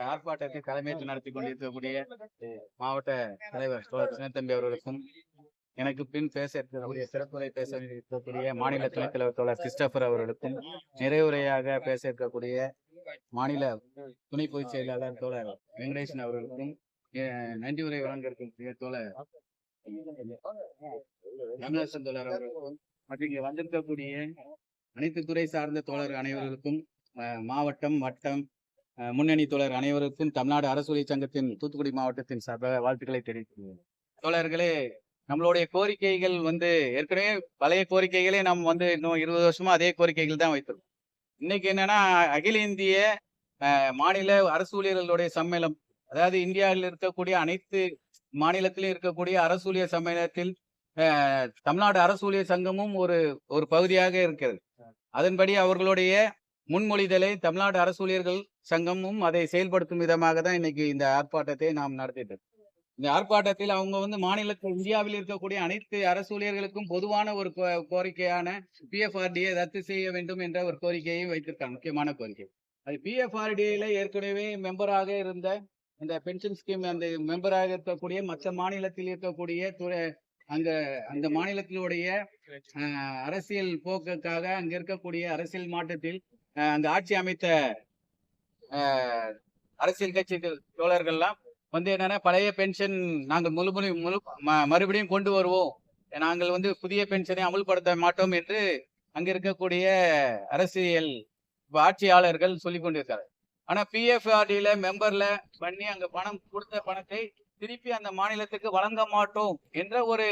ஆர்ப்பாட்டத்தை தலைமையேற்று நடத்தி கொண்டிருக்கக்கூடிய மாவட்ட தலைவர் சின்னத்தம்பி அவர்களுக்கும் எனக்கு பின் பேச இருக்கக்கூடிய சிறப்புரை பேச இருக்கக்கூடிய மாநில துணைத் தலைவர் தோழர் கிறிஸ்டபர் அவர்களுக்கும் நிறைவுரையாக பேச இருக்கக்கூடிய மாநில துணை பொதுச் செயலாளர் தோழர் வெங்கடேசன் அவர்களுக்கும் நன்றி உரை வழங்க இருக்கக்கூடிய தோழர் தமிழரசன் தோழர் அவர்களுக்கும் மற்றும் இங்கே வந்திருக்கக்கூடிய அனைத்து துறை சார்ந்த தோழர் அனைவர்களுக்கும் மாவட்டம் வட்டம் முன்னணி தோழர் அனைவருக்கும் தமிழ்நாடு அரசு சங்கத்தின் தூத்துக்குடி மாவட்டத்தின் சார்பாக வாழ்த்துக்களை தெரிவிக்கிறேன் தோழர்களே நம்மளுடைய கோரிக்கைகள் வந்து ஏற்கனவே பழைய கோரிக்கைகளே நம்ம வந்து இன்னும் இருபது வருஷமா அதே கோரிக்கைகள் தான் வைத்திருக்கோம். இன்னைக்கு என்னன்னா அகில இந்திய மாநில அரசு ஊழியர்களுடைய சம்மேளம் அதாவது இந்தியாவில் இருக்கக்கூடிய அனைத்து மாநிலத்திலும் இருக்கக்கூடிய அரசு ஊழியர் சம்மேளனத்தில் அஹ், தமிழ்நாடு அரசு ஊழியர் சங்கமும் ஒரு ஒரு பகுதியாக இருக்கிறது. அதன்படி அவர்களுடைய முன்மொழிதலை தமிழ்நாடு அரசு ஊழியர்கள் சங்கமும் அதை செயல்படுத்தும் விதமாக தான் இன்னைக்கு இந்த ஆர்ப்பாட்டத்தை நாம் நடத்திட்டு இந்த ஆர்ப்பாட்டத்தில் அவங்க வந்து மாநிலத்தில் இந்தியாவில் இருக்கக்கூடிய அனைத்து அரசு ஊழியர்களுக்கும் பொதுவான ஒரு கோ- கோரிக்கையான பிஎஃப்ஆர்டியை ரத்து செய்ய வேண்டும் என்ற ஒரு கோரிக்கையை வைத்திருக்காங்க. முக்கியமான கோரிக்கை. அது பிஎஃப்ஆர்டியில ஏற்கனவே மெம்பராக இருந்த இந்த பென்ஷன் ஸ்கீம் அந்த மெம்பராக இருக்கக்கூடிய மற்ற மாநிலத்தில் இருக்கக்கூடிய துறை அங்க அந்த மாநிலத்தினுடைய அஹ், அரசியல் போக்குக்காக அங்க இருக்கக்கூடிய அரசியல் மாற்றத்தில் அந்த ஆட்சி அமைத்த அரசியல் கட்சி தோழர்கள்லாம் வந்து என்னன்னா பழைய பென்ஷன் நாங்கள் முழு முழு முழு ம- மறுபடியும் கொண்டு வருவோம். நாங்கள் வந்து புதிய பென்ஷனை அமுல்படுத்த மாட்டோம் என்று அங்க இருக்கக்கூடிய அரசியல் ஆட்சியாளர்கள் சொல்லி கொண்டிருக்கிறார் ஆனா பிஎஃப்ஆர்டியில மெம்பர்ல பண்ணி அங்க பணம் கொடுத்த பணத்தை திருப்பி அந்த மாநிலத்துக்கு வழங்க மாட்டோம் என்ற ஒரு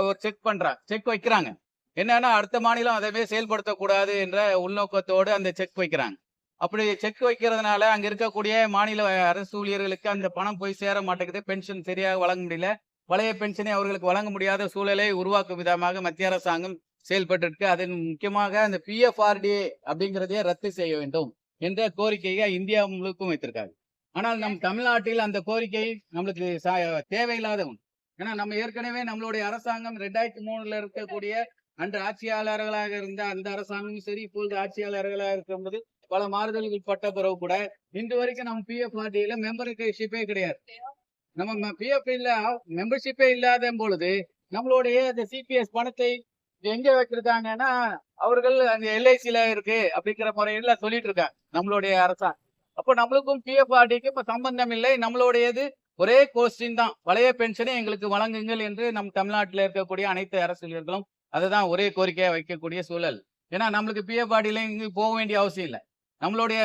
ஒரு செக் பண்றாங்க செக் வைக்கிறாங்க. என்னன்னா அடுத்த மாநிலம் அதேமாரி செயல்படுத்தக்கூடாது என்ற உள்நோக்கத்தோடு அந்த செக் வைக்கிறாங்க. அப்படி செக் வைக்கிறதுனால அங்க இருக்கக்கூடிய மாநில அரசு ஊழியர்களுக்கு அந்த பணம் போய் சேர மாட்டேங்குது. பென்ஷன் சரியாக வழங்க முடியல. பழைய பென்ஷனை அவர்களுக்கு வழங்க முடியாத சூழலை உருவாக்கும் விதமாக மத்திய அரசாங்கம் செயல்பட்டு இருக்கு அதன் முக்கியமாக அந்த பிஎஃப்ஆர்டி அப்படிங்கிறதையே ரத்து செய்ய வேண்டும் என்ற கோரிக்கையை இந்தியா முழுக்கும் வைத்திருக்காங்க. ஆனால் நம் தமிழ்நாட்டில் அந்த கோரிக்கை நம்மளுக்கு சா- தேவையில்லாத ஒன்று. ஏன்னா நம்ம ஏற்கனவே நம்மளுடைய அரசாங்கம் ரெண்டாயிரத்தி மூணுல இருக்கக்கூடிய அன்று ஆட்சியாளர்களாக இருந்த அந்த அரசாங்கமும் சரி இப்பொழுது ஆட்சியாளர்களாக இருக்கும்போது பல மாறுதல்கள் பட்ட பிறகு கூட இன்று வரைக்கும் நம்ம பிஎஃப் பார்ட்டியில மெம்பர்ஷிப்பே கிடையாது. நம்ம பிஎஃப் இல்ல மெம்பர்ஷிப்பே இல்லாத பொழுது நம்மளுடைய இந்த சிபிஎஸ் பணத்தை எங்க வைக்கிறதாங்கன்னா அவர்கள் அந்த எல்ஐசில இருக்கு அப்படிங்கிற முறையில சொல்லிட்டு இருக்காங்க நம்மளுடைய அரசாங்கம். அப்போ நம்மளுக்கும் பிஎஃப் ஆர்டிக்கு இப்ப சம்பந்தம் இல்லை நம்மளுடையது ஒரே கோஸ்டின் தான். பழைய பென்ஷனை எங்களுக்கு வழங்குங்கள் என்று நம் தமிழ்நாட்டில் இருக்கக்கூடிய அனைத்து அரசியலர்களும் அதுதான் ஒரே கோரிக்கையை வைக்கக்கூடிய சூழல். ஏன்னா நம்மளுக்கு பிஎஃப் ஆர்டியில இங்கு போக வேண்டிய அவசியம் இல்லை. நம்மளுடைய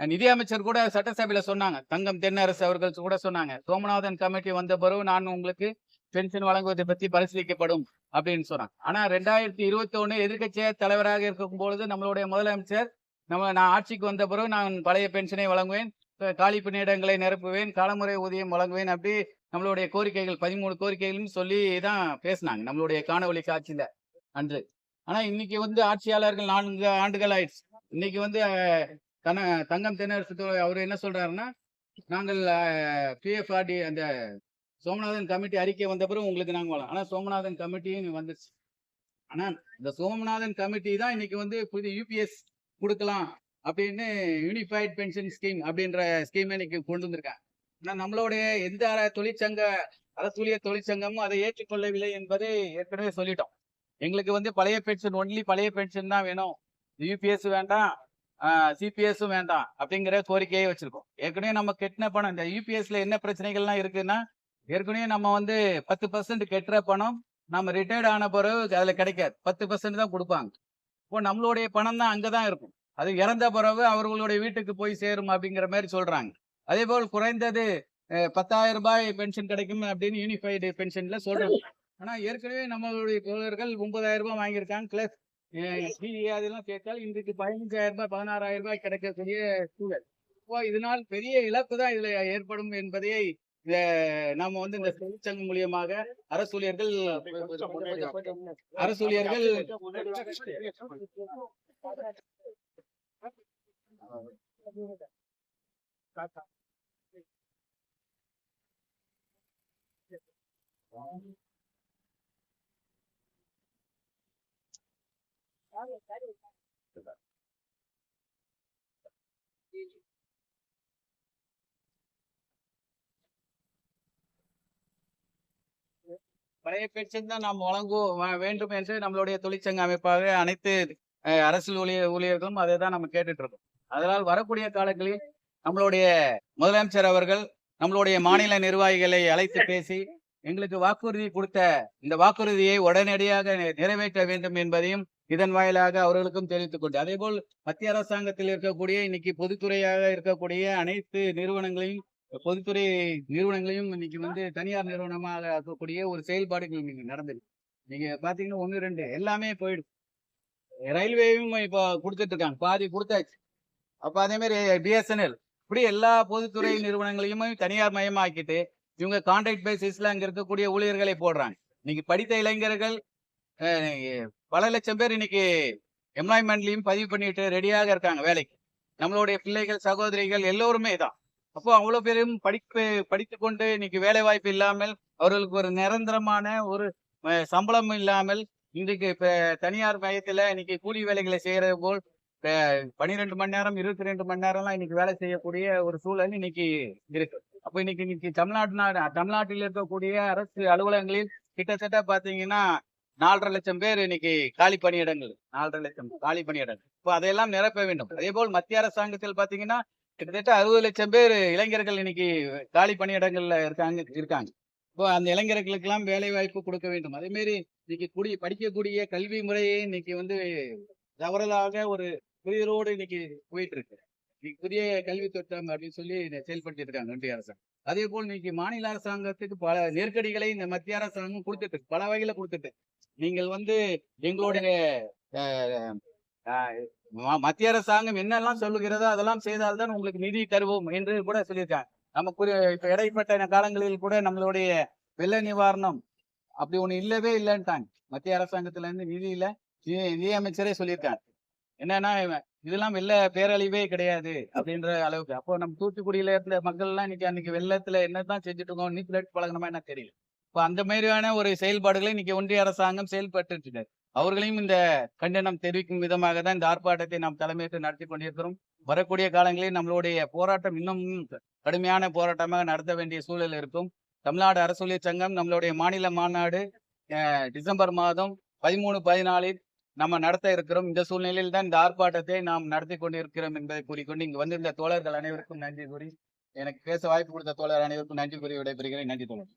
நிதியமைச்சர் கூட சட்டசபையில சொன்னாங்க. தங்கம் தென்னரசு அவர்கள் கூட சொன்னாங்க. சோமநாதன் கமிட்டி வந்த பிறகு நான் உங்களுக்கு பென்ஷன் வழங்குவதை பற்றி பரிசீலிக்கப்படும் அப்படின்னு சொன்னாங்க. ஆனா ரெண்டாயிரத்தி இருபத்தி ஒண்ணு எதிர்கட்சிய தலைவராக இருக்கும் பொழுது நம்மளுடைய முதலமைச்சர் நம்ம நான் ஆட்சிக்கு வந்த பிறகு நான் பழைய பென்ஷனை வழங்குவேன். காலி பணியிடங்களை நிரப்புவேன் காலமுறை ஊதியம் வழங்குவேன் அப்படி நம்மளுடைய கோரிக்கைகள் பதிமூணு கோரிக்கைகளும் சொல்லி தான் பேசினாங்க நம்மளுடைய காணொலி காட்சியில. அன்று. ஆனா இன்னைக்கு வந்து ஆட்சியாளர்கள் நான்கு ஆண்டுகள் ஆயிடுச்சு. இன்னைக்கு வந்து தன தங்கம் தென்னரசு அவர் என்ன சொல்றாருன்னா நாங்கள் பிஎஃப்ஆர்டி அந்த சோமநாதன் கமிட்டி அறிக்கை வந்த பிறகு உங்களுக்கு நாங்கள் வரலாம் ஆனா சோமநாதன் கமிட்டியும் வந்துருச்சு. ஆனா இந்த சோமநாதன் கமிட்டி தான் இன்னைக்கு வந்து புது யூபிஎஸ் கொடுக்கலாம் அப்படின்னு யூனிஃபைட் பென்ஷன் ஸ்கீம் அப்படின்ற ஸ்கீம் இன்னைக்கு கொண்டு வந்திருக்காங்க. ஆனா நம்மளுடைய எந்த தொழிற்சங்க அரசூலிய தொழிற்சங்கமும் அதை ஏற்றுக்கொள்ளவில்லை என்பதை ஏற்கனவே சொல்லிட்டோம். எங்களுக்கு வந்து பழைய பென்ஷன் ஒன்லி பழைய பென்ஷன் தான் வேணும். யூபிஎஸ் வேண்டாம் சிபிஎஸும் வேண்டாம் அப்படிங்கிற கோரிக்கையை வச்சிருக்கோம். ஏற்கனவே நம்ம கெட்டின பணம் இந்த யூபிஎஸ்ல என்ன பிரச்சனைகள்லாம் இருக்குன்னா ஏற்கனவே நம்ம வந்து பத்து பர்சன்ட் கெட்டுற பணம் நம்ம ரிட்டையர்ட் ஆன பிறகு அதுல கிடைக்காது. பத்து பர்சன்ட் தான் கொடுப்பாங்க. இப்போ நம்மளுடைய பணம் தான் அங்கதான் இருக்கும். அது இறந்த பிறகு அவர்களுடைய வீட்டுக்கு போய் சேரும் அப்படிங்கிற மாதிரி சொல்றாங்க. அதே போல் குறைந்தது பத்தாயிரம் ரூபாய் பென்ஷன் கிடைக்கும் அப்படின்னு யூனிஃபைடு பென்ஷன்ல சொல்றாங்க. ஆனா ஏற்கனவே நம்மளுடைய தோழர்கள் ஒன்பதாயிரம் ரூபாய் வாங்கியிருக்காங்க. பிளஸ் அதெல்லாம் சேர்த்தால் இன்றைக்கு பதினஞ்சாயிரம் ரூபாய் பதினாறாயிரம் ரூபாய் கிடைக்கக்கூடிய சூழல். இப்போ இதனால் பெரிய இழப்பு தான் இதுல ஏற்படும் என்பதை நாம வந்து இந்த தொழிற்சங்கம் மூலியமாக அரசூழியர்கள் அரசூழியர்கள் பழைய பென்ஷன் தான் நாம் வழங்குவோம் வேண்டும் என்று நம்மளுடைய தொழிற்சங்க அமைப்பாக அனைத்து அரசியல் ஊழியர் ஊழியர்களும் அதை தான் நம்ம கேட்டுட்டு இருக்கோம் அதனால் வரக்கூடிய காலங்களில் நம்மளுடைய முதலமைச்சர் அவர்கள் நம்மளுடைய மாநில நிர்வாகிகளை அழைத்து பேசி எங்களுக்கு வாக்குறுதி கொடுத்த இந்த வாக்குறுதியை உடனடியாக நிறைவேற்ற வேண்டும் என்பதையும் இதன் வாயிலாக அவர்களுக்கும் தெரிவித்துக் கொண்டு அதேபோல் மத்திய அரசாங்கத்தில் இருக்கக்கூடிய இன்னைக்கு பொதுத்துறையாக இருக்கக்கூடிய அனைத்து நிறுவனங்களையும் பொதுத்துறை நிறுவனங்களையும் இன்னைக்கு வந்து தனியார் நிறுவனமாக இருக்கக்கூடிய ஒரு செயல்பாடுகள் இன்னைக்கு நடந்தது. நீங்க பாத்தீங்கன்னா ஒண்ணு ரெண்டு எல்லாமே போயிடும் ரயில்வேயும் இப்போ கொடுத்துட்டு இருக்காங்க பாதி கொடுத்தாச்சு. அப்போ அதே மாதிரி பிஎஸ்என்எல் இப்படி எல்லா பொதுத்துறை நிறுவனங்களையும் தனியார் மயமாக்கிட்டு இவங்க கான்ட்ராக்ட் பேசிஸ்ல அங்க இருக்கக்கூடிய ஊழியர்களை போடுறாங்க. இன்னைக்கு படித்த இளைஞர்கள் பல லட்சம் பேர் இன்னைக்கு எம்ப்ளாய்மெண்ட்லையும் பதிவு பண்ணிட்டு ரெடியாக இருக்காங்க வேலைக்கு. நம்மளுடைய பிள்ளைகள் சகோதரிகள் எல்லோருமே தான். அப்போ அவ்வளோ பேரும் படிப்பு படித்து கொண்டு இன்னைக்கு வேலை வாய்ப்பு இல்லாமல் அவர்களுக்கு ஒரு நிரந்தரமான ஒரு சம்பளம் இல்லாமல் இன்றைக்கு இப்போ தனியார் மையத்தில் இன்னைக்கு கூலி வேலைகளை செய்யறது போல் பன்னிரெண்டு மணி நேரம் இருபத்தி ரெண்டு மணி நேரம்லாம் இன்னைக்கு வேலை செய்யக்கூடிய ஒரு சூழல் இன்னைக்கு இருக்கு. அப்போ இன்னைக்கு இன்னைக்கு தமிழ்நாடு தமிழ்நாட்டில் இருக்கக்கூடிய அரசு அலுவலகங்களில் கிட்டத்தட்ட பார்த்தீங்கன்னா நாலரை லட்சம் பேர் இன்னைக்கு காலி பணியிடங்கள் நாலரை லட்சம் காலி பணியிடங்கள். இப்போ அதையெல்லாம் நிரப்ப வேண்டும். அதே போல் மத்திய அரசாங்கத்தில் பார்த்தீங்கன்னா கிட்டத்தட்ட அறுபது லட்சம் பேர் இளைஞர்கள் இன்னைக்கு காலி பணியிடங்கள்ல இருக்காங்க இருக்காங்க. இப்போ அந்த இளைஞர்களுக்கெல்லாம் வேலை வாய்ப்பு கொடுக்க வேண்டும். அதேமாரி இன்னைக்கு கூடிய படிக்கக்கூடிய கல்வி முறையை இன்னைக்கு வந்து தவறலாக ஒரு புரிதலோடு இன்னைக்கு போயிட்டு இருக்கு இன்னைக்கு புதிய கல்வி திட்டம் அப்படின்னு சொல்லி செயல்பட்டு இருக்காங்க ஒன்றிய அரசாங்கம் அதே போல் இன்னைக்கு மாநில அரசாங்கத்துக்கு பல நெருக்கடிகளை இந்த மத்திய அரசாங்கம் கொடுத்துட்டு இருக்கு. பல வகையில கொடுத்துட்டு. நீங்கள் வந்து எங்களுடைய மத்திய அரசாங்கம் என்னெல்லாம் சொல்லுகிறதோ அதெல்லாம் செய்தால்தான் உங்களுக்கு நிதி தருவோம் என்று கூட சொல்லியிருக்காங்க. நம்ம குறி இப்ப இடைப்பட்ட காலங்களில் கூட நம்மளுடைய வெள்ள நிவாரணம் அப்படி ஒண்ணு இல்லவே இல்லைன்ட்டாங்க. மத்திய அரசாங்கத்துல இருந்து நிதி இல்ல. நிதியமைச்சரே சொல்லியிருக்காங்க என்னன்னா இதெல்லாம் வெள்ள பேரழிவே கிடையாது அப்படின்ற அளவுக்கு. அப்போ நம்ம தூத்துக்குடியில இருந்த மக்கள் எல்லாம் இன்னைக்கு அன்னைக்கு வெள்ளத்துல என்னதான் செஞ்சுட்டு இருக்கோம் நீச்சல் பழகணுமா என்ன தெரியல. இப்போ அந்த மாதிரியான ஒரு செயல்பாடுகளை இன்னைக்கு ஒன்றிய அரசாங்கம் செயல்பட்டு அவர்களையும் இந்த கண்டனம் தெரிவிக்கும் விதமாக தான் இந்த ஆர்ப்பாட்டத்தை நாம் தலைமையேற்று நடத்தி கொண்டிருக்கிறோம். வரக்கூடிய காலங்களில் நம்மளுடைய போராட்டம் இன்னும் கடுமையான போராட்டமாக நடத்த வேண்டிய சூழல் இருக்கும். தமிழ்நாடு அரசு சங்கம் நம்மளுடைய மாநில மாநாடு அஹ், டிசம்பர் மாதம் பதிமூணு பதினாலில் நம்ம நடத்த இருக்கிறோம். இந்த சூழ்நிலையில் தான் இந்த ஆர்ப்பாட்டத்தை நாம் நடத்தி கொண்டிருக்கிறோம் என்பதை கூறிக்கொண்டு இங்கு வந்திருந்த தோழர்கள் அனைவருக்கும் நன்றி கூறி எனக்கு பேச வாய்ப்பு கொடுத்த தோழர் அனைவருக்கும் நன்றி கூறி விடைபெறுகிறேன். நன்றி தோழர்.